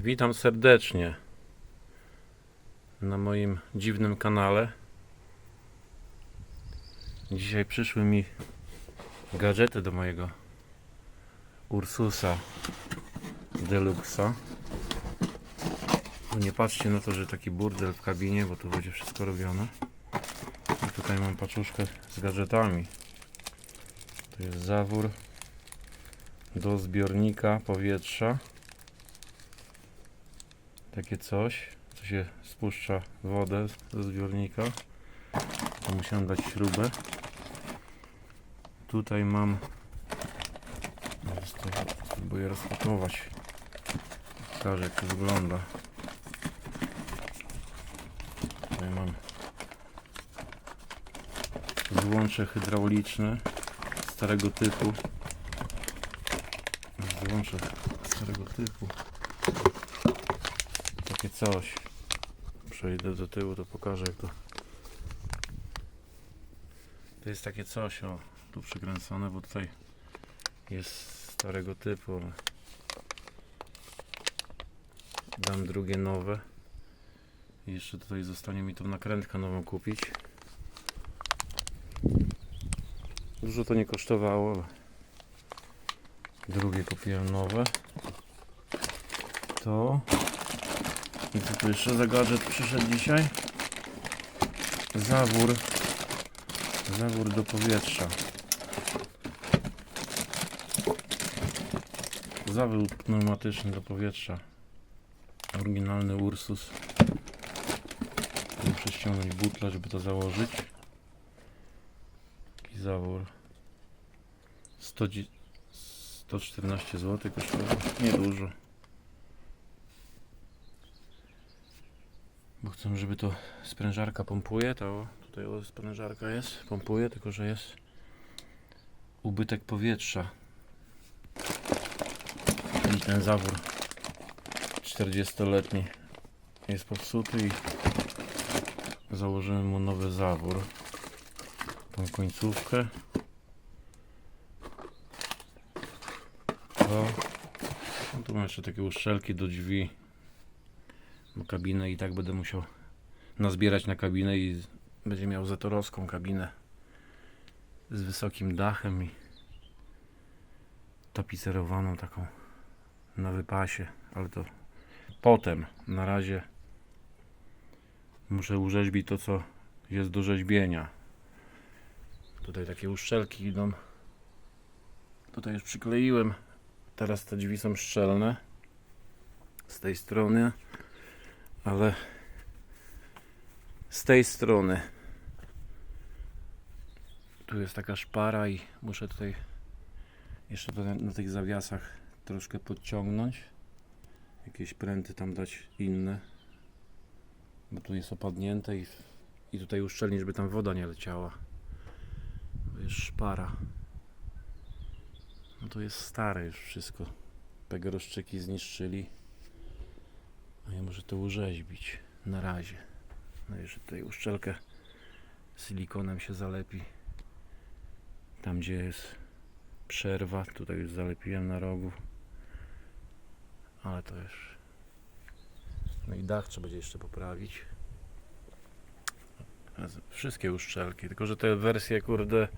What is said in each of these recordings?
Witam serdecznie na moim dziwnym kanale. Dzisiaj przyszły mi gadżety do mojego Ursusa Deluxa. Nie patrzcie na to, że taki burdel w kabinie, bo tu będzie wszystko robione. I tutaj mam paczuszkę z gadżetami. To jest zawór do zbiornika powietrza takie coś, co się spuszcza wodę ze zbiornika. To musiałem dać śrubę. Tutaj mam. Spróbuję rozpakować. Pokażę jak to wygląda. Tutaj mam złącze hydrauliczne starego typu. Złącze starego typu takie coś. Przejdę do tyłu, to pokażę jak to. To jest takie coś, o, tu przykręcone, bo tutaj jest starego typu. ale Dam drugie nowe. I jeszcze tutaj zostanie mi tą nakrętkę nową kupić. Dużo to nie kosztowało, ale drugie kupiłem nowe. To i co tu jeszcze za gadżet przyszedł dzisiaj? Zawór. Zawór do powietrza. Zawór pneumatyczny do powietrza. Oryginalny Ursus. Muszę ściągnąć butla, żeby to założyć. Taki zawór. 100, dzi- 114 zł kosztował. Niedużo. Bo chcę, żeby to sprężarka pompuje, to tutaj sprężarka jest, pompuje, tylko że jest ubytek powietrza. I ten zawór 40-letni jest popsuty i założymy mu nowy zawór. Tą końcówkę. To, no tu mam jeszcze takie uszczelki do drzwi kabinę i tak będę musiał nazbierać na kabinę i będzie miał zatorowską kabinę z wysokim dachem i tapicerowaną taką na wypasie, ale to potem, na razie. Muszę urzeźbić to co jest do rzeźbienia. Tutaj takie uszczelki idą. Tutaj już przykleiłem. Teraz te drzwi są szczelne. Z tej strony ale z tej strony. Tu jest taka szpara i muszę tutaj jeszcze na, tych zawiasach troszkę podciągnąć. Jakieś pręty tam dać inne. Bo tu jest opadnięte i, i tutaj uszczelnić, żeby tam woda nie leciała. Jest szpara. No to jest stare już wszystko. Pegoroszczyki zniszczyli a ja muszę to urzeźbić na razie. No jeszcze tutaj uszczelkę silikonem się zalepi. Tam gdzie jest przerwa, tutaj już zalepiłem na rogu. Ale to już. No i dach trzeba będzie jeszcze poprawić. Wszystkie uszczelki, tylko że te wersje kurde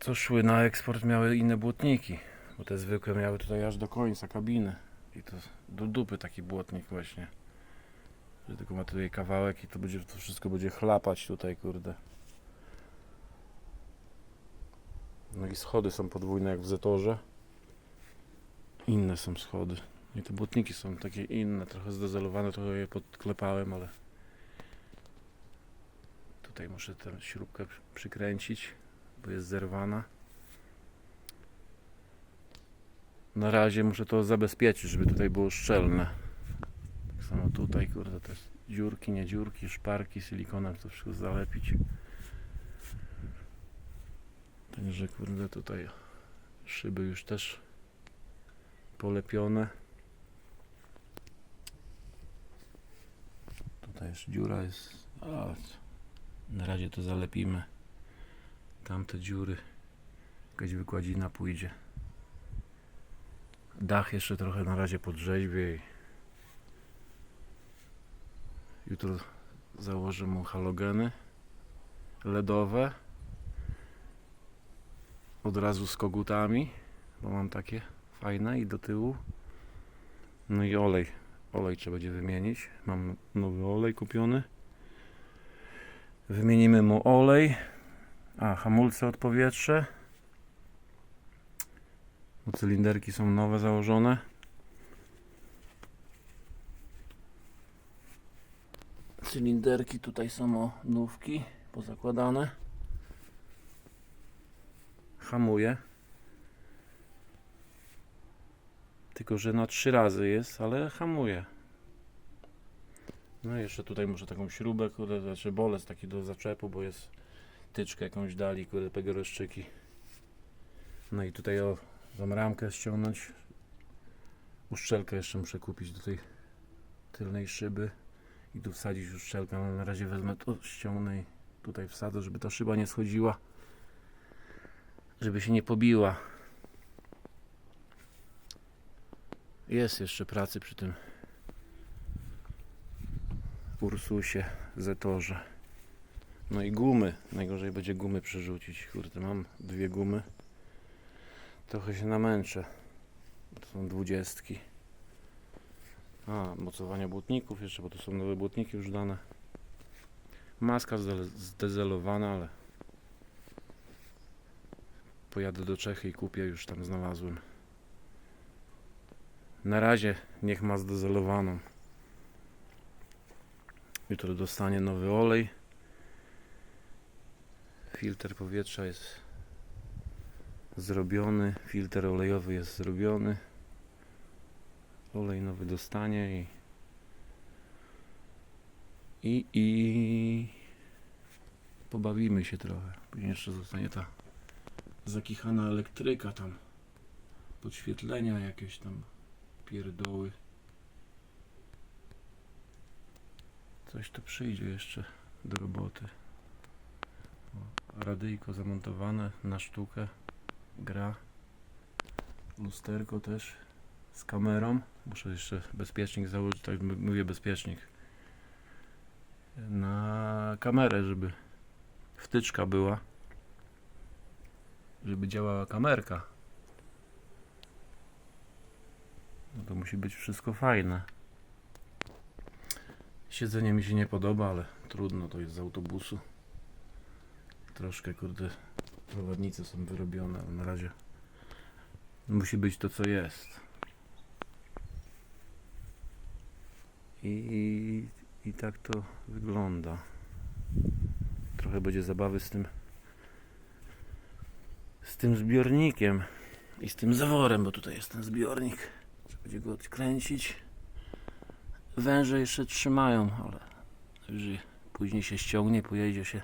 co szły na eksport miały inne błotniki, bo te zwykłe miały tutaj aż do końca kabiny. I to do dupy taki błotnik właśnie. Że tylko ma tutaj kawałek i to będzie to wszystko będzie chlapać tutaj, kurde. No i schody są podwójne jak w Zetorze. Inne są schody. I te błotniki są takie inne, trochę zdezelowane, trochę je podklepałem, ale tutaj muszę tę śrubkę przy- przykręcić, bo jest zerwana. Na razie muszę to zabezpieczyć, żeby tutaj było szczelne. Tak samo tutaj, kurde, te dziurki, nie dziurki, szparki silikonem to wszystko zalepić. Także kurde, tutaj szyby już też polepione. Tutaj już dziura jest. A, na razie to zalepimy. Tamte dziury. Jakaś wykładzina pójdzie. Dach jeszcze trochę na razie podrzeźbię i jutro założę mu halogeny LEDowe od razu z kogutami, bo mam takie fajne i do tyłu. No i olej. Olej trzeba będzie wymienić. Mam nowy olej kupiony. Wymienimy mu olej. A, hamulce od powietrza. Bo cylinderki są nowe założone. Cylinderki tutaj są o nówki pozakładane. Hamuje. Tylko, że na trzy razy jest, ale hamuje. No i jeszcze tutaj muszę taką śrubę, kurde, znaczy bolec taki do zaczepu, bo jest tyczkę jakąś dali, kurde, pegoroszczyki. No i tutaj o, tą ramkę ściągnąć. Uszczelkę jeszcze muszę kupić do tej tylnej szyby i tu wsadzić uszczelkę, ale na razie wezmę to, ściągnę i tutaj wsadzę, żeby ta szyba nie schodziła, żeby się nie pobiła. Jest jeszcze pracy przy tym Ursusie, Zetorze. No i gumy. Najgorzej będzie gumy przerzucić. Kurde, mam dwie gumy. Trochę się namęczę. To są dwudziestki. A, mocowania błotników jeszcze, bo to są nowe błotniki już dane. Maska zde- zdezelowana, ale pojadę do Czechy i kupię, już tam znalazłem. Na razie niech ma zdezelowaną. Jutro dostanie nowy olej. Filtr powietrza jest zrobiony. Filtr olejowy jest zrobiony. Olej nowy dostanie i i, i pobawimy się trochę. Później jeszcze zostanie ta zakichana elektryka tam. Podświetlenia jakieś tam pierdoły. Coś tu przyjdzie jeszcze do roboty. Radyjko zamontowane na sztukę. Gra. Lusterko też z kamerą. Muszę jeszcze bezpiecznik założyć, tak mówię bezpiecznik. Na kamerę, żeby wtyczka była. Żeby działała kamerka. No to musi być wszystko fajne. Siedzenie mi się nie podoba, ale trudno, to jest z autobusu. Troszkę, kurde, prowadnice są wyrobione, ale na razie musi być to, co jest. I, i tak to wygląda. Trochę będzie zabawy z tym z tym zbiornikiem i z tym zaworem, bo tutaj jest ten zbiornik. Trzeba będzie go odkręcić. Węże jeszcze trzymają, ale później się ściągnie, pojedzie się.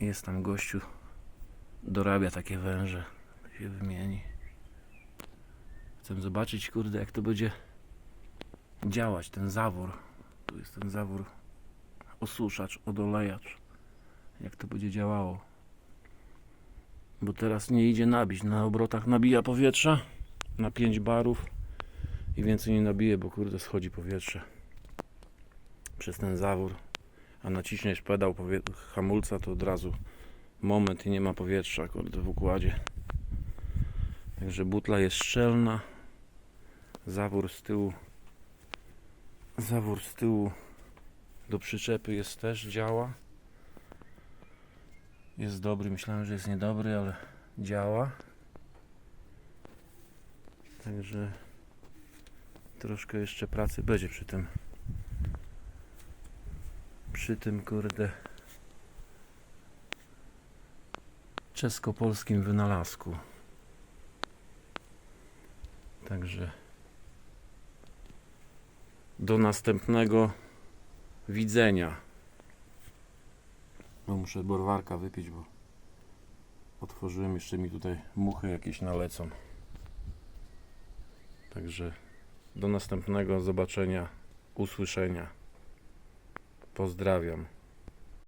Jest tam gościu, dorabia takie węże, się wymieni. Chcę zobaczyć, kurde, jak to będzie działać, ten zawór. Tu jest ten zawór osuszacz, odolejacz. Jak to będzie działało. Bo teraz nie idzie nabić. Na obrotach nabija powietrza na 5 barów i więcej nie nabije, bo kurde schodzi powietrze przez ten zawór. A naciśniesz pedał hamulca, to od razu moment i nie ma powietrza kurde w układzie. Także butla jest szczelna. Zawór z tyłu zawór z tyłu do przyczepy jest też działa. Jest dobry, myślałem, że jest niedobry, ale działa. Także troszkę jeszcze pracy będzie przy tym. Przy tym kurde czesko-polskim wynalazku. Także do następnego widzenia. No muszę borwarka wypić, bo otworzyłem jeszcze mi tutaj muchy jakieś nalecą. Także do następnego zobaczenia, usłyszenia. Pozdrawiam.